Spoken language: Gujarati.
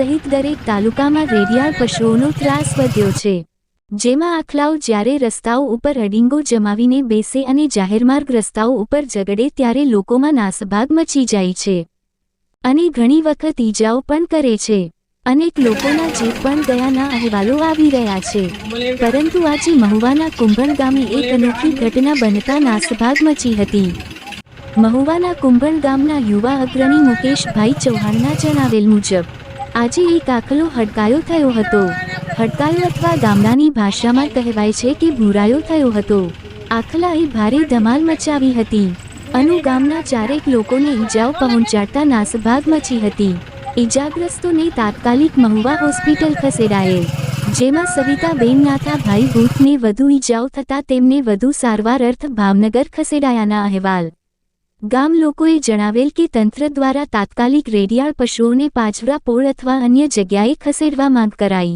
સહિત દરેક તાલુકામાં રેડિયાળ પશુઓનો ત્રાસ વધ્યો છે. જેમાં આખલાઓ જ્યારે રસ્તાઓ ઉપર હડિંગો જમાવીને બેસે અને જાહેરમાર્ગ રસ્તાઓ ઉપર ઝગડે ત્યારે લોકોમાં નાસભાગ મચી જાય છે. અને ઘણી વખત ઈજાઓ પણ કરે છે. અનેક લોકોના જીવ પણ ગયાના અહેવાલો આવી રહ્યા છે. પરંતુ આજે મહુવાના કુંભણ ગામે એક અનોખી ઘટના બનતા નાસભાગ મચી હતી. મહુવાના કુંભણ ગામના યુવા અગ્રણી મુકેશભાઈ ચૌહાણના જણાવેલ મુજબ આજે એક આખલો હડકાયો થયો હતો. હડકાયો અથવા ગામડાની ભાષામાં કહેવાય છે કે ભૂરાયો થયો હતો. આખલાએ ભારે ધમાલ મચાવી હતી. અનુ ગામના ચારેક લોકોને ઈજાઓ પહોંચાડતા નાસભાગ મચી હતી. ઈજાગ્રસ્તોને તાત્કાલિક મહુવા હોસ્પિટલ ખસેડાયેલ જેમાં સવિતાબેન નાથાભાઈ ભૂતને વધુ ઈજાઓ થતાં તેમને વધુ સારવાર અર્થ ભાવનગર ખસેડાયાના અહેવાલ. ગામ લોકોએ જણાવેલ કે તંત્ર દ્વારા તાત્કાલિક રેડિયાળ પશુઓને પાછરા પોળ અથવા અન્ય જગ્યાએ ખસેડવા માંગ કરાઈ.